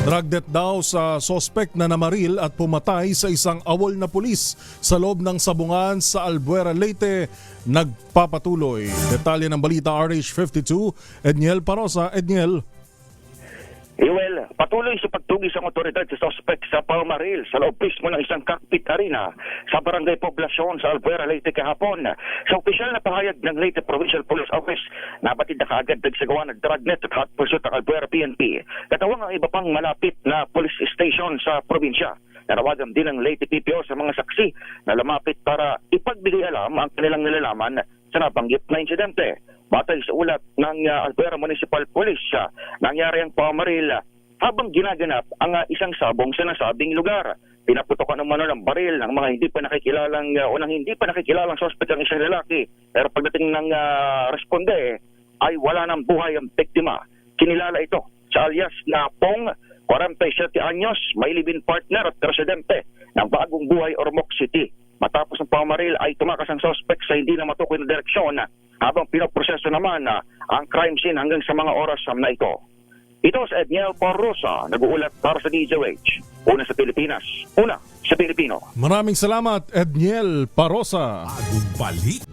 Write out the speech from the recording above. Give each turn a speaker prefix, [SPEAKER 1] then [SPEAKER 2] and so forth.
[SPEAKER 1] Dragnet daw sa sospek na namaril at pumatay sa isang awol na pulis sa loob ng sabungan sa Albuera, Leyte. Nagpapatuloy. Detalye ng balita RH52, Edniel Parosa. Edniel.
[SPEAKER 2] Patuloy sa pagtugis ang otoridad sa sospek sa Palmaril sa loob mismo ng isang cockpit arena sa barangay Poblasyon sa Albuera, Leyte kahapon. Sa opisyal na pahayag ng Leyte Provincial Police Office, nabatid na kaagad nagsagawa ng dragnet at hot pursuit ng Albuera PNP. Katawang ang iba pang malapit na police station sa probinsya. Nanawagan din ng Leyte PPO sa mga saksi na lumapit para ipagbigay alam ang kanilang nilalaman sa nabanggit na insidente. Batay sa ulat ng uh, Albuera Municipal Police, uh, nangyari ang pamaril uh, habang ginaganap ang uh, isang sabong sa nasabing lugar. Pinaputokan ng mano ng baril ng mga hindi pa nakikilalang uh, o ng hindi pa nakikilalang suspect ang isang lalaki. Pero pagdating ng uh, responde ay wala ng buhay ang biktima. Kinilala ito sa alias na Pong 47 anyos, may live-in partner at presidente ng Bagong Buhay Ormoc City. Matapos ang pamaril ay tumakas ang suspect sa hindi na matukoy na direksyon habang pinoproseso naman ah, ang crime scene hanggang sa mga oras na ito. Ito si Edniel Porrosa, nag-uulat para sa DZOH. Una sa Pilipinas, una sa Pilipino.
[SPEAKER 1] Maraming salamat, Edniel Parosa.
[SPEAKER 3] Bagong balik